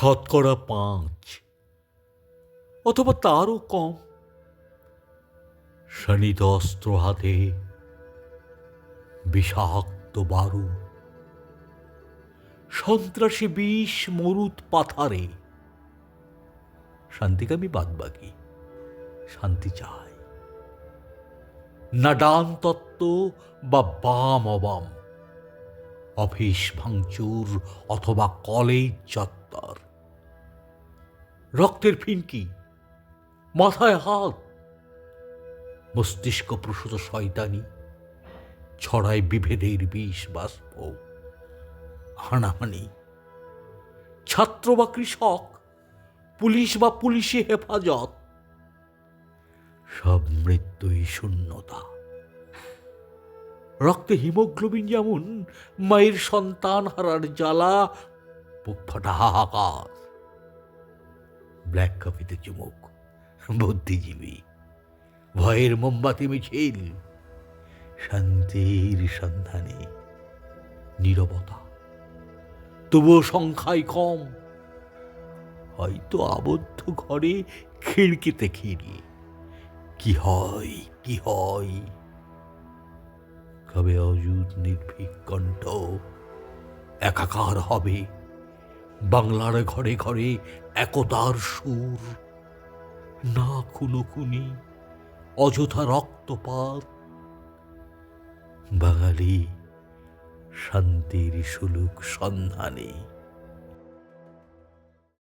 শতকরা পাঁচ। অথবা তারও কম। শানিত অস্ত্র হাতে বিষাক্ত বারু। সন্ত্রাসী বিষ মরুত পাথারে। শান্তিকামী বাদবাকি, শান্তি চায় না ডান তত্ত্ব বা বাম অবাম। অফিস ভাঙচুর অথবা কলেজ চত্বর রক্তের ফিনকি, মাথায় হাত, মস্তিষ্ক প্রসূত শয়তানি, ছড়ায় বিভেদের বিষ, বাষ্প, হানাহানি। ছাত্র বা কৃষক, পুলিশ বা পুলিশি হেফাজত, সব মৃত্যুই শূন্যতা। রক্তে হিমোগ্লোবিন যেমন, মায়ের সন্তান হারার জ্বালা ফাটা হাহাকার ব্ল্যাক কফিতে চুমুক। বুদ্ধিজীবী। ভয়ের মোমবাতি মিছিল। শান্তির সন্ধানে নীরবতা। তবুও সংখ্যায় কম। হয়তো আবদ্ধ ঘরে খিড়কিতে খিড়ি। কি হয় কি হয়? কবে অযুত নির্ভীক কণ্ঠ একাকার হবে? বাংলার ঘরে ঘরে একতার সুর। না খুনোখুনি অযথা রক্তপাত। বাঙালি শান্তির সুলুক সন্ধানে।